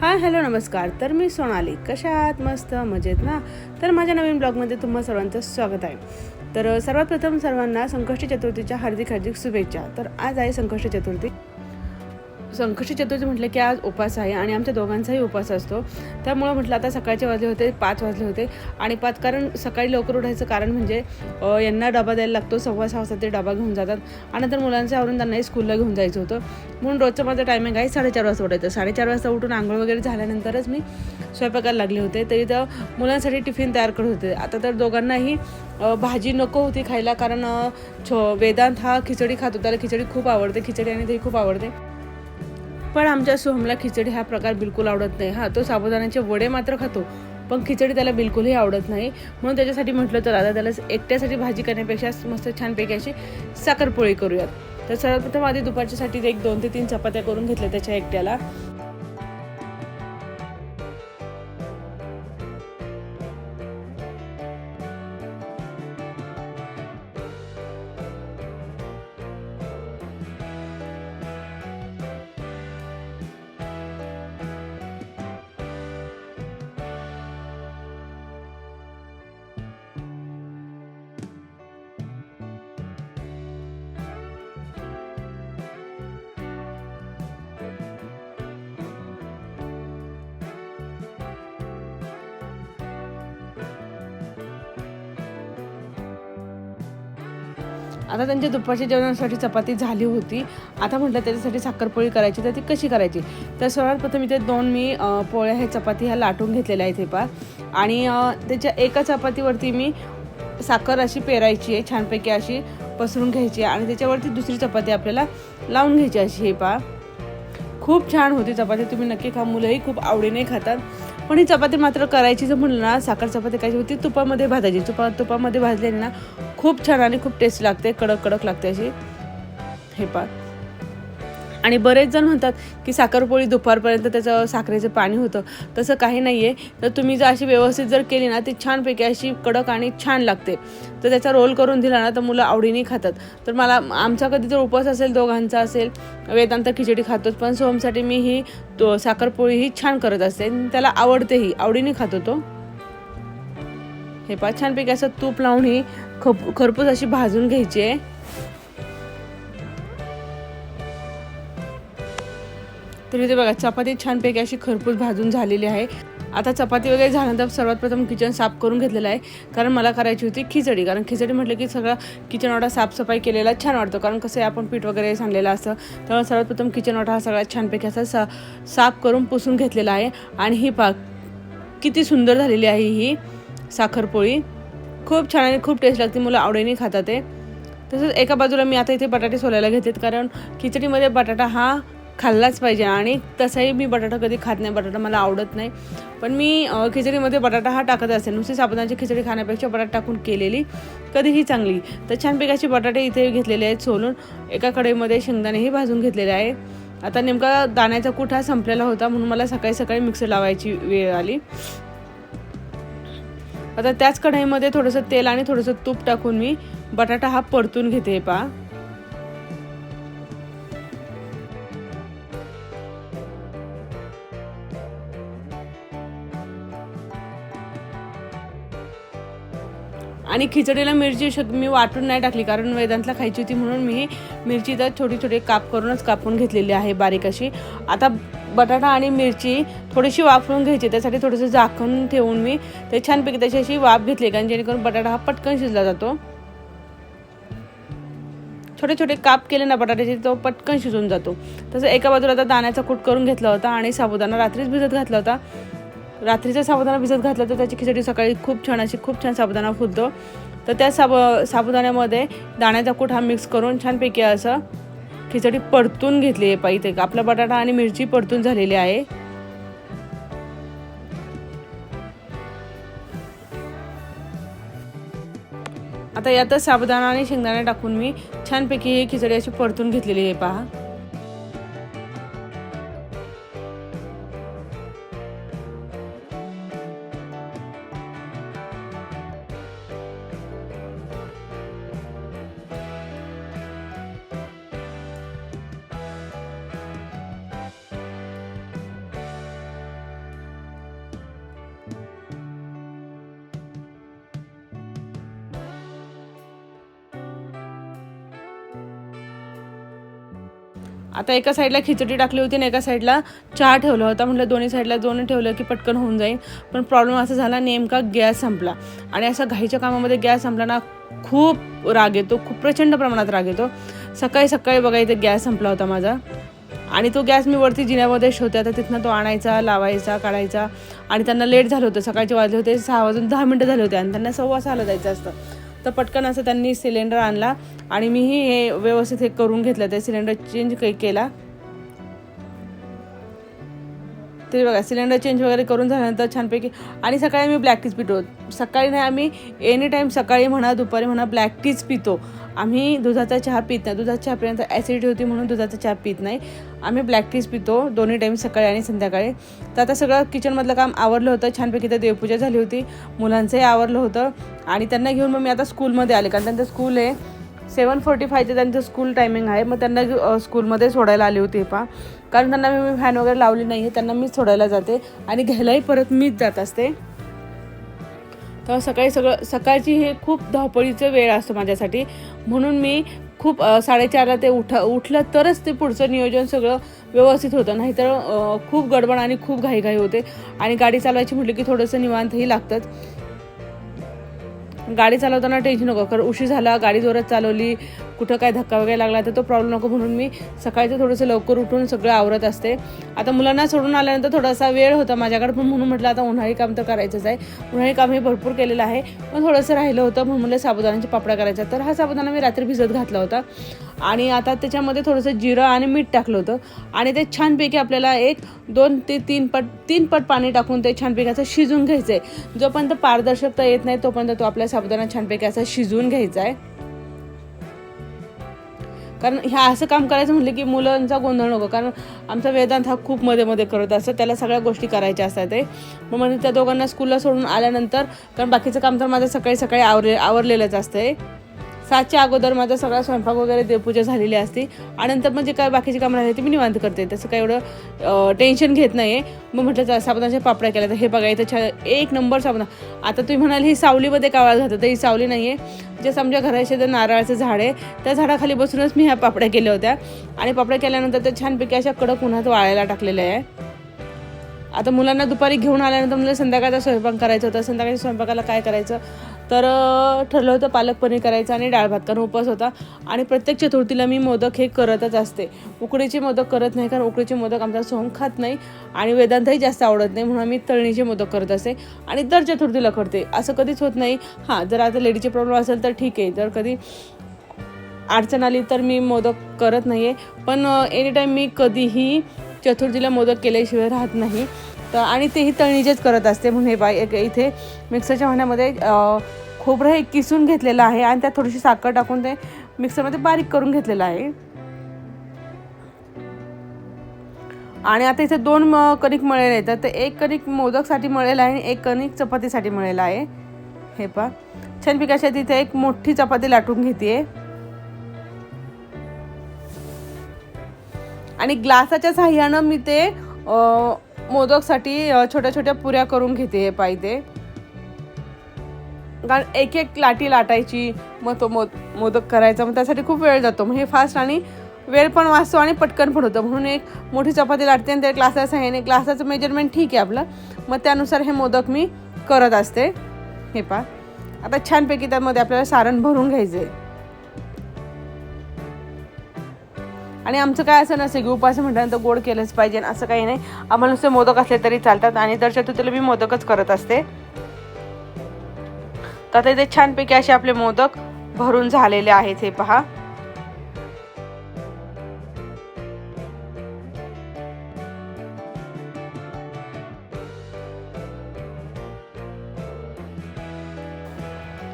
Hi hello नमस्कार. तर मी सोनाली. कशा आहात? मस्त मजेत ना? तर माझ्या नवीन ब्लॉगमध्ये तुम्हा सर्वांचं स्वागत आहे. तर सर्वात प्रथम सर्वांना संकष्टी चतुर्थीच्या हार्दिक हार्दिक शुभेच्छा. तर आज आहे संकष्टी चतुर्थी. संकष्टी चतुर्थी म्हटलं की आज उपास आहे आणि आमच्या दोघांचाही उपास असतो. त्यामुळं म्हटलं आता सकाळचे वाजले होते पाच वाजले होते. आणि पाच कारण सकाळी लवकर उठायचं कारण म्हणजे यांना डबा द्यायला लागतो सव्वा सहा वाजता ते डबा घेऊन जातात. आणि नंतर मुलांचं आवरून त्यांनाही स्कूलला घेऊन जायचं होतं. म्हणून रोजचं माझं टायमिंग आहे साडेचार वाजता उठायचं. साडेचार वाजता उठून आंघोळ वगैरे झाल्यानंतरच मी स्वयंपाकाला लागले होते. तरी तर मुलांसाठी टिफिन तयार करत होते. आता तर दोघांनाही भाजी नको होती खायला कारण छो वेदांत हा खिचडी खात होता. खिचडी खूप आवडते. खिचडी आणि दही खूप आवडते. पण आमच्या सोहमला खिचडी हा प्रकार बिलकुल आवडत नाही. हा तो साबुदाण्याचे वडे मात्र खातो पण खिचडी त्याला बिलकुलही आवडत नाही. म्हणून त्याच्यासाठी म्हटलं तर आता त्याला एकट्यासाठी भाजी करण्यापेक्षा मस्त छानपैकी अशी साखरपोळी करूयात. तर सर्वप्रथम आधी दुपारच्यासाठी एक दोन ते तीन चपात्या करून घेतल्या त्याच्या एकट्याला. आता त्यांच्या दुपारच्या जेवणासाठी चपाती झाली होती. आता म्हटलं त्याच्यासाठी साखरपोळी करायची तर ती कशी करायची? तर सर्वात प्रथम इथे दोन मी पोळ्या हे चपाती ह्या लाटून घेतलेल्या आहेत हे पा आणि त्याच्या एका चपातीवरती मी साखर अशी पेरायची आहे छानपैकी अशी पसरून घ्यायची आहे. आणि त्याच्यावरती दुसरी चपाती आपल्याला लावून घ्यायची अशी हे पा खूप छान होती चपाती तुम्ही नक्की खा. मुलंही खूप आवडीने खातात. पण ही चपाती मात्र करायची जर म्हणलं ना. साखर चपाती करायची होती? तुपामध्ये भाजायची. तुपा तुपामध्ये भाजलेली ना खूप छान आणि खूप टेस्ट लागते कडक कडक लागते अशी. हे पा आणि बरेच जण म्हणतात की साखरपोळी दुपारपर्यंत त्याचं साखरेचं पाणी होतं. तसं काही नाही आहे तर तुम्ही जर अशी व्यवस्थित जर केली ना ती छानपैकी अशी कडक आणि छान लागते. तर त्याचा रोल करून दिला ना तर मुलं आवडीने खातात. तर मला आमचा कधी जर उपवास असेल दोघांचा असेल वेदांत खिचडी खातोच पण सोमसाठी मी ही तो साखरपोळी ही छान करत असते. आणि त्याला आवडतेही आवडीने खातो तो. हे पहा छानपैकी असं तूप लावून ही खप खरपूस अशी भाजून घ्यायची आहे. तर इथे बघा चपाती छानपैकी अशी खरपूस भाजून झालेली आहे. आता चपाती वगैरे झाल्यानंतर सर्वात प्रथम किचन साफ करून घेतलेलं आहे. कारण मला करायची होती खिचडी कारण खिचडी म्हटलं की सगळं किचन वाटा साफसफाई केलेला छान वाटतो. कारण कसं आहे आपण पीठ वगैरे सांडलेलं असतं. त्यामुळे सर्वात प्रथम किचन वाटा हा सगळा छानपैकी असा सा साफ करून पुसून घेतलेला आहे. आणि ही पाक किती सुंदर झालेली आहे ही. साखरपोळी. खूप छान आणि खूप टेस्ट लागते मुलं आवडीने खातात ते. तसंच एका बाजूला मी आता इथे बटाटे सोलायला घेतलेत कारण खिचडीमध्ये बटाटा हा खाल्लाच पाहिजे आणि तसाही मी बटाटा कधी खात नाही बटाटा मला आवडत नाही. पण मी खिचडीमध्ये बटाटा हा टाकत असेल. नुसती साबुदाण्याची खिचडी खाण्यापेक्षा बटाटा टाकून केलेली कधीही चांगली. तर छानपैकी असे बटाटे इथे घेतलेले आहेत सोलून. एका कढईमध्ये शेंगदाणेही भाजून घेतलेले आहे. आता नेमका दाण्याचा कूट हा संपलेला होता म्हणून मला सकाळी सकाळी मिक्सर लावायची वेळ आली. आता त्याच कढईमध्ये थोडंसं तेल आणि थोडंसं तूप टाकून मी बटाटा हा परतून घेते पा. आणि खिचडीला मिरची शक मी वाटून नाही टाकली कारण वेदांतला खायची होती म्हणून मी मिरची तर छोटी छोटे काप करूनच कापून घेतलेली आहे बारीक अशी. आता बटाटा आणि मिरची थोडीशी वाफवून घ्यायची त्यासाठी थोडंसं झाकून ठेवून मी ते छानपैकी त्याची अशी वाफ घेतली कारण जेणेकरून बटाटा हा पटकन शिजला जातो. छोटे छोटे काप केले ना बटाट्याचे तो पटकन शिजून जातो. तसं एका बाजूला आता दाण्याचा कूट करून घेतला होता आणि साबुदाणा रात्रीच भिजत घातला होता. रात्रीचा साबुदाणा भिजत घातला तर त्याची खिचडी सकाळी खूप छान अशी खूप छान साबुदाणा फुलतो तर त्या साब साबुदाण्यामध्ये दाण्याचा कूट हा मिक्स करून छानपैकी असं खिचडी परतून घेतली आहे पाहिजे आपला बटाटा आणि मिरची परतून झालेली आहे. आता यातच साबुदाणा आणि शेंगदाणे टाकून मी छानपैकी ही खिचडी अशी परतून घेतलेली आहे पहा. आता एका साईडला खिचडी टाकली होती आणि एका साईडला चहा ठेवला होता. म्हटलं दोन्ही साईडला दोन्ही ठेवलं की पटकन होऊन जाईल. पण प्रॉब्लेम असा झाला नेमका गॅस संपला. आणि असा घाईच्या कामामध्ये गॅस संपला ना खूप राग येतो खूप प्रचंड प्रमाणात राग येतो. सकाळी सकाळी बघा इथे गॅस संपला होता माझा. आणि तो गॅस मी वरती जिन्यामध्ये शोधते. आता तिथनं तो आणायचा लावायचा काढायचा. आणि त्यांना लेट झालं होतं. सकाळचे वाजले होते. सहा वाजून दहा मिनटं झाले होते. आणि त्यांना सव्वा सहाला जायचं असतं. तर पटकन असं त्यांनी सिलेंडर आणला आणि मीही हे व्यवस्थित हे करून घेतलं. ते सिलेंडर चेंज काही केला. ते बघा सिलेंडर चेंज वगैरे करून झाल्यानंतर छानपैकी आणि सकाळी आम्ही ब्लॅक टीच पितो. सकाळी नाही आम्ही एनी टाईम सकाळी म्हणा दुपारी म्हणा ब्लॅक टीच पितो. आम्ही दुधाचा चहा पित नाही. दुधाचा चहापर्यंत ॲसिडिटी होती म्हणून दुधाचा चहा पित नाही. आम्ही ब्लॅक टीच पितो दोन्ही टाईम सकाळी आणि संध्याकाळी. तर आता सगळं किचनमधलं काम आवरलं होतं. छानपैकी तर देवपूजा झाली होती. मुलांचंही आवरलं होतं. आणि त्यांना घेऊन मग मी आता स्कूलमध्ये आले. कारण त्यांचं स्कूल आहे. सेवन फोर्टी फायचे त्यांचं स्कूल टायमिंग आहे. मग त्यांना स्कूलमध्ये सोडायला आली होती पा. कारण त्यांना मी व्हॅन वगैरे लावली नाही आहे त्यांना मीच सोडायला जाते. आणि घ्यायलाही परत मीच जात असते. तर सकाळी सगळं सकाळची हे खूप धावपळीचं वेळ असतो माझ्यासाठी. म्हणून मी खूप साडेचारला ते उठा उठलं तरच ते पुढचं नियोजन सगळं व्यवस्थित होतं. नाहीतर खूप गडबड आणि खूप घाईघाई होते. आणि गाडी चालवायची म्हटलं की थोडंसं निवांतही लागतात. गाडी चालवताना टेन्शन नको. कारण उशीर झाला गाडी जोरात चालवली. कुठं काय धक्का वगैरे लागला तर तो प्रॉब्लेम नको म्हणून मी सकाळचं थोडंसं लवकर उठून सगळं आवरत असते. आता मुलांना सोडून आल्यानंतर थोडासा वेळ होता माझ्याकडे पण म्हणून म्हटलं आता उन्हाळी काम तर करायचंच आहे. उन्हाळी काम हे भरपूर केलेलं आहे पण थोडंसं राहिलं होतं म्हणून म्हणलं साबुदाण्याची पापड्या करायचा. तर हा साबुदाणा मी रात्री भिजत घातला होता. आणि आता त्याच्यामध्ये थोडंसं जिरं आणि मीठ टाकलं होतं. आणि ते छानपैकी आपल्याला एक दोन ते तीन पट तीन पट पाणी टाकून ते छानपैकी असं शिजून घ्यायचं आहे जोपर्यंत पारदर्शकता येत नाही तोपर्यंत तो आपल्या साबुदाणा छानपैकी असा शिजवून घ्यायचा आहे. कारण ह्या असं काम करायचं म्हटलं की मुलांचा गोंधळ नको. कारण आमचा वेदांत हा खूप मध्ये मध्ये करत असतो. त्याला सगळ्या गोष्टी करायच्या असतात ते. मग म्हणजे त्या दोघांना स्कूलला सोडून आल्यानंतर कारण बाकीचं काम तर माझं सकाळी सकाळी आवरले आवरलेलंच असतं सातच्या अगोदर माझा सगळा स्वयंपाक वगैरे देवपूजा झालेली असते. आणि नंतर म्हणजे काय बाकीची कामं राहिली ती मी निवांत करते. तसं काय एवढं टेन्शन घेत नाही आहे मग म्हटलं साबणाच्या पापड्या केल्या तर हे बघा इथं छान एक नंबर साबणा. आता तुम्ही म्हणाल ही सावलीमध्ये कावळा जातं तर ही सावली नाही आहे जसं आमच्या घराच्या जर नारळाचं झाड आहे त्या झाडाखाली बसूनच मी ह्या पापड्या केल्या होत्या. आणि पापड्या केल्यानंतर त्या छानपैकी अशा कडक उन्हात वाळायला टाकलेल्या आहे. आता मुलांना दुपारी घेऊन आल्यानंतर मुलं संध्याकाळचा स्वयंपाक करायचा होता. संध्याकाळच्या स्वयंपाकाला काय करायचं? तर ठरलं होतं पालक पनीर करायचं आणि डाळ भात कारण उपवास होता. आणि प्रत्येक चतुर्थीला मी मोदक हे करतच असते. उकडीचे मोदक करत नाही कारण उकडीचे मोदक आमचा सोंग खात नाही. आणि वेदांतही जास्त आवडत नाही म्हणून मी तळणीचे मोदक करत असते आणि दर चतुर्थीला करते. असं कधीच होत नाही. हां जर आता लेडीचे प्रॉब्लेम असेल तर ठीक आहे. जर कधी अडचण आली तर मी मोदक करत नाही आहे पण एनी टाईम मी कधीही चतुर्थीला मोदक केल्याशिवाय राहत नाही. तर आणि तेही तळणीचेच करत असते म्हणून हे बाय एक इथे मिक्सरच्या भांड्यामध्ये खोबरं हे किसून घेतलेलं आहे आणि त्यात थोडीशी साखर टाकून ते मिक्सरमध्ये बारीक करून घेतलेलं आहे. आणि आता इथे दोन म- कणिक मळलेले आहेत. तर एक कणिक मोदकसाठी मळलेला आहे आणि एक कणिक चपातीसाठी मळलेला आहे. हे पा छान पिकाच्या तिथे एक मोठी चपाती लाटून घेते. आणि ग्लासाच्या साह्यानं मी ते मोदकसाठी छोट्या छोट्या पुऱ्या करून घेते हे पाहिजे कारण एक एक लाटी लाटायची मग तो मोद मोदक करायचा मग त्यासाठी खूप वेळ जातो. मग हे फास्ट आणि वेळ पण वाचतो आणि पटकन पण होतं. म्हणून एक मोठी चपाती लाटते आणि त्या ग्लासाचं आहे आणि ग्लासाचं मेजरमेंट ठीक आहे आपलं. मग त्यानुसार हे मोदक मी करत असते. हे पा आता छानपैकी त्यामध्ये आपल्याला सारण भरून घ्यायचं आहे आणि आमचं काय असं नसेल की उपास म्हटल्यानंतर गोड केलंच पाहिजे असं काही नाही. आम्हाला नुसते मोदक असले तरी चालतात आणि दर चतुर्थीला मी मोदकच करत असते. तर आता इथे छानपैकी असे आपले मोदक भरून झालेले आहेत हे पहा.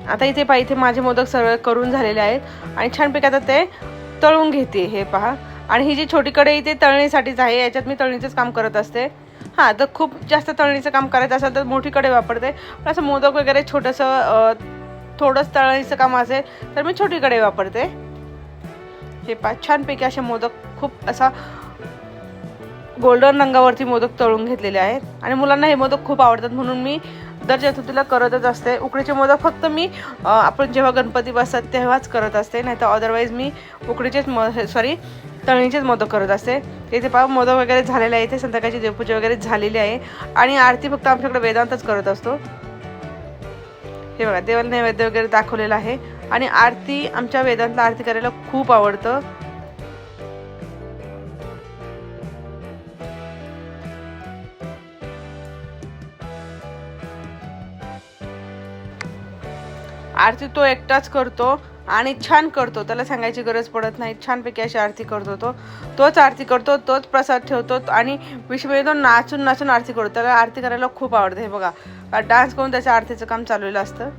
आता इथे पहा इथे माझे मोदक सर्व करून झालेले आहेत. आणि छानपैकी आता ते तळून घेते हे पहा. आणि ही जी छोटी कढई ते तळणीसाठीच आहे याच्यात मी तळणीचंच काम करत असते. हां तर खूप जास्त तळणीचं काम करायचं असेल तर मोठी कढई वापरते. पण असं मोदक वगैरे छोटंसं थोडंच तळणीचं काम असेल तर मी छोटी कढई वापरते. हे पहा छानपैकी असे मोदक खूप असा गोल्डन रंगावरती मोदक तळून घेतलेले आहेत. आणि मुलांना हे मोदक खूप आवडतात म्हणून मी दर चतुर्थीला करतच असते. उकडीचे मोदक फक्त मी आपण जेव्हा गणपती बसतात तेव्हाच करत असते. नाही तर अदरवाईज मी उकडीचेच म सॉरी तळणीचेच मोदक करत असते. इथे पाव मोदक वगैरे झालेले आहे इथे संध्याकाळची देवपूजा वगैरे झालेली आहे. आणि आरती फक्त आमच्याकडे वेदांतच करत असतो. हे बघा देवाला नैवेद्य वगैरे दाखवलेलं आहे. आणि आरती आमच्या वेदांतला आरती करायला खूप आवडतं. आरती तो एकटाच करतो आणि छान करतो. त्याला सांगायची गरज पडत नाही. छानपैकी अशी आरती करतो तो तोच आरती करतो तोच प्रसाद ठेवतो आणि विषय तो नाचून नाचून आरती करतो. त्याला आरती करायला खूप आवडते हे बघा. डान्स करून त्याच्या आरतीचं काम चाललेलं असतं.